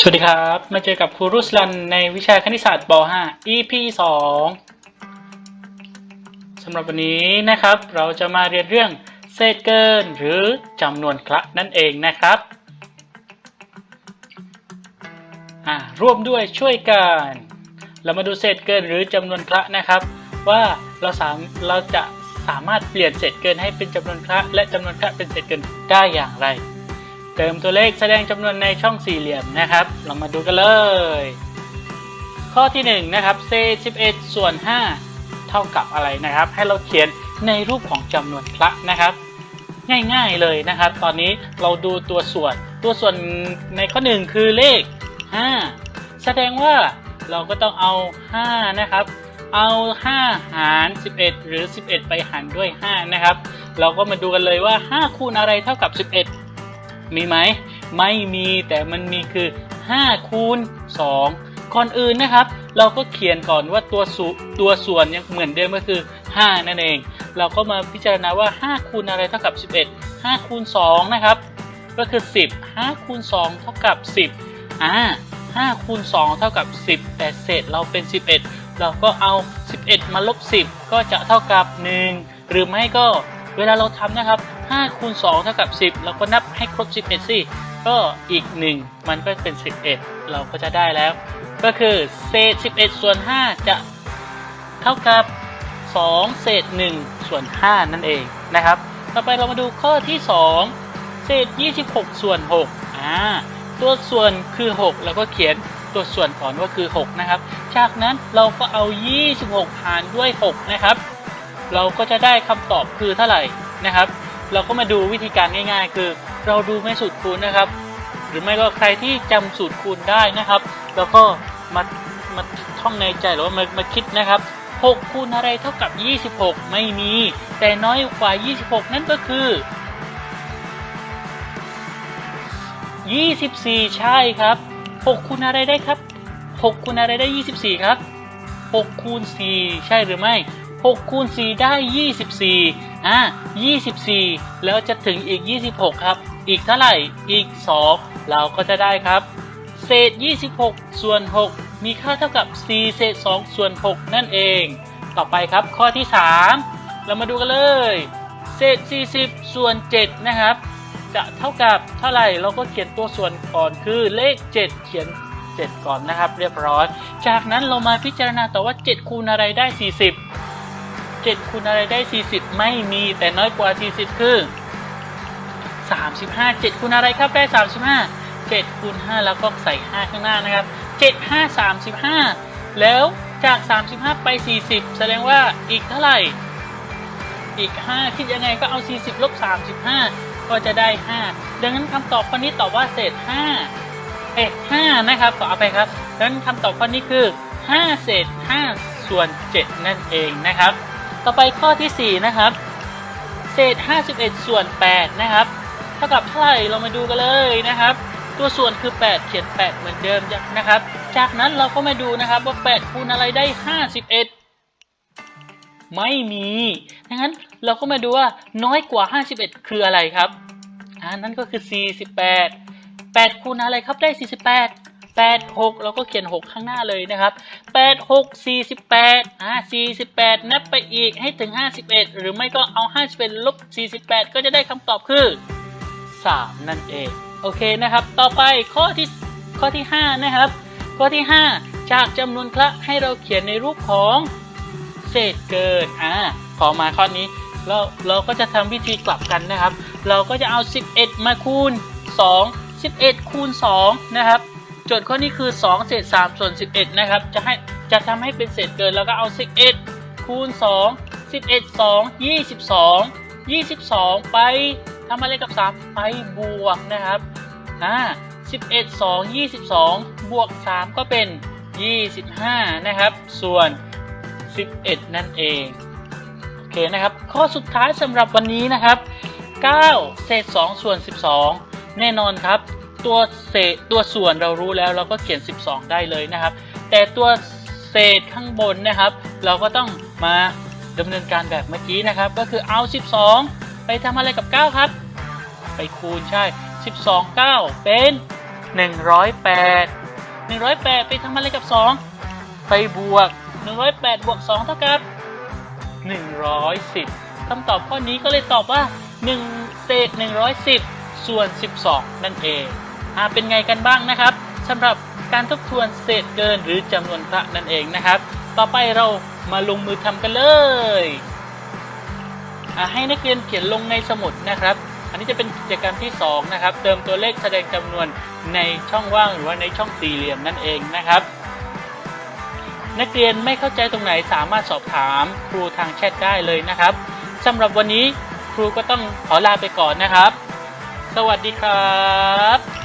สวัสดีครับ มาเจอกับครูรุสลันในวิชาคณิตศาสตร์ป .5 EP 2สำหรับวันนี้นะครับ เราจะมาเรียนเรื่องเศษเกินหรือจำนวนคละนั่นเองนะครับอ่าร่วมด้วยช่วยกัน เรามาดูเศษเกินหรือจำนวนคละนะครับ ว่าเราสามเราจะสามารถเปลี่ยนเศษเกินให้เป็นจำนวนคละและจำนวนคละเป็นเศษเกินได้อย่างไร เติมตัวเลขแสดงจำนวนในช่องสี่เหลี่ยมนะครับ เรามาดูกันเลย ข้อที่ 1นงนะครับเศษ11 ส่วน 5 เท่ากับอะไรนะครับ ให้เราเขียนในรูปของจำนวนคละนะครับ ง่ายๆเลยนะครับ ตอนนี้เราดูตัวส่วน ตัวส่วนในข้อ 1 คือเลข 5 แสดงว่าเราก็ต้องเอา 5 นะครับ เอา 5 หาร 11 หรือ 11 ไปหารด้วย 5 นะครับ เราก็มาดูกันเลยว่า 5 คูณอะไรเท่ากับ 11 มีไหม ไม่มีแต่มันมีคือ5คูณ2ก่อนอื่นนะครับ เราก็เขียนก่อนว่าตัวสูตัวส่วนยังเหมือนเดิมก็คือ 5 นั่นเอง เราก็มาพิจารณาว่า 5 คูณอะไรเท่ากับ 11 5คูณ2นะครับ ก็คือ 10 5คูณ2เท่ากับ 10อ่า5คูณ2เท่ากับ 10 แต่เศษเราเป็น 11 เราก็เอา 11 มาลบ 10 ก็จะเท่ากับ 1 หรือไม่ก็ เวลาเราทำนะครับ5คูณ2เท่ากับ 10 เราก็นับให้ครบ 11สิก็อีก 1 มันก็เป็น 11 เราก็จะได้แล้ว ก็คือเศษ 11 ส่วน 5 จะเท่ากับ 2 เศษ 1 ส่วน 5 นั่นเองนะครับ ต่อไปเรามาดูข้อที่ 2 เศษ 26 ส่วน6อ่าตัวส่วนคือ 6 แล้วก็เขียนตัวส่วนก่อนว่าคือ 6 นะครับ จากนั้นเราก็เอา 26 หารด้วย 6 นะครับ เราก็จะได้คำตอบคือเท่าไหร่นะครับ เราก็มาดูวิธีการง่าย ๆ คือเราดูแม่สูตรคูณนะครับ หรือไม่ก็ใครที่จำสูตรคูณได้นะครับ แล้วก็มามาท่องในใจหรือว่ามามาคิดนะครับ6คูณอะไรเท่ากับ 26 ไม่มี แต่น้อยกว่า 26 นั่นก็คือ 24 ใช่ครับ 6คูณอะไรได้ครับ 6คูณอะไรได้ 24 ครับ 6คูณ4ใช่หรือไม่ 6คูณ4ได้ 24 อะ 24 แล้วจะถึงอีก 26 ครับ อีกเท่าไหร่ อีก 2 เราก็จะได้ครับ เศษ 26 ส่วน 6 มีค่าเท่ากับ 4 เศษ 2 ส่วน 6 นั่นเอง ต่อไปครับข้อที่ 3 เรามาดูกันเลย เศษ 40 ส่วน 7 นะครับ จะเท่ากับเท่าไหร่ เราก็เขียนตัวส่วนก่อนคือเลข 7 เขียน7 ก่อนนะครับ เรียบร้อย จากนั้นเรามาพิจารณาต่อว่า 7 คูณอะไรได้ 40 7คูณอะไรได้ 40 ไม่มีแต่น้อยกว่า 40 คือ 35 7คูณอะไรครับได้ 35 7คูณ5แล้วก็ใส่ 5 ข้างหน้านะครับ 7 5 35 แล้วจาก 35 ไป 40 แสดงว่าอีกเท่าไหร่ อีก 5 คิดยังไงก็เอา 40ลบ35 ก็จะได้ 5 ดังนั้นคำตอบข้อนี้ตอบว่าเศษ 5 เอ๊ะ5นะครับขอเอาไปครับดังนั้นคำตอบข้อนี้คือ 5 เศษ 5 ส่วน 7 นั่นเองนะครับ ต่อไปข้อที่ 4 นะครับ เศษ 51 ส่วน 8 นะครับเท่ากับเท่าไหร่เรามาดูกันเลยนะครับ ตัวส่วนคือ 8 เขียน 8 เหมือนเดิมนะครับ จากนั้นเราก็มาดูนะครับว่า 8 คูณอะไรได้ 51 ไม่มีดังนั้นเราก็มาดูว่าน้อยกว่า 51 คืออะไรครับอ่านั่นก็คือ 48 8 คูณอะไรครับได้ 48 8 6เราก็เขียน 6 ข้างหน้าเลยนะครับ 8 6 48อ่า48 นับไปอีกให้ถึง 51 หรือไม่ก็เอา 51ลบ48 ก็จะได้คำตอบคือ 3 นั่นเอง โอเคนะครับ ต่อไปข้อที่ข้อที่ 5 นะครับ ข้อที่ 5 จากจำนวนคละให้เราเขียนในรูปของเศษเกินอ่าพอมาข้อนี้เราเราก็จะทำวิธีกลับกันนะครับ เราก็จะเอา 11 มาคูณ 2 11 คูณ 2 นะครับ โจทย์ข้อนี้คือ 2 เศษ 3 ส่วน 11 นะครับ จะให้จะทำให้เป็นเศษเกินแล้วก็เอา 11 คูณ 2 11 2 22 22 ไปทำอะไรกับ 3 ไปบวกนะครับอ่า11 2 22 บวก 3 ก็เป็น 25 นะครับ ส่วน 11 นั่นเองโอเคนะครับ ข้อสุดท้ายสำหรับวันนี้นะครับ 9 เศษ 2 ส่วน 12 แน่นอนครับ ตัวเศษตัวส่วนเรารู้แล้วเราก็เขียน 12 ได้เลยนะครับ แต่ตัวเศษข้างบนนะครับ เราก็ต้องมาดำเนินการแบบเมื่อกี้นะครับ ก็คือเอา 12 ไปทำอะไรกับ 9 ครับ ไปคูณใช่ 12 9 เป็น 108 108 ไปทำอะไรกับ 2 ไปบวก 108 บวก 2 เท่ากับ 110คำตอบข้อนี้ก็เลยตอบว่า1เศษ110 ส่วน 12 นั่นเอง เป็นไงกันบ้างนะครับสำหรับการทบทวนเศษเกินหรือจำนวนพระนั่นเองนะครับ ต่อไปเรามาลงมือทำกันเลยอาให้นักเรียนเขียนลงในสมุดนะครับ อันนี้จะเป็นกิจกรรมที่2นะครับ เติมตัวเลขแสดงจำนวนในช่องว่างหรือว่าในช่องสี่เหลี่ยมนั่นเองนะครับ นักเรียนไม่เข้าใจตรงไหนสามารถสอบถามครูทางแชทได้เลยนะครับสำหรับวันนี้ครูก็ต้องขอลาไปก่อนนะครับ สวัสดีครับ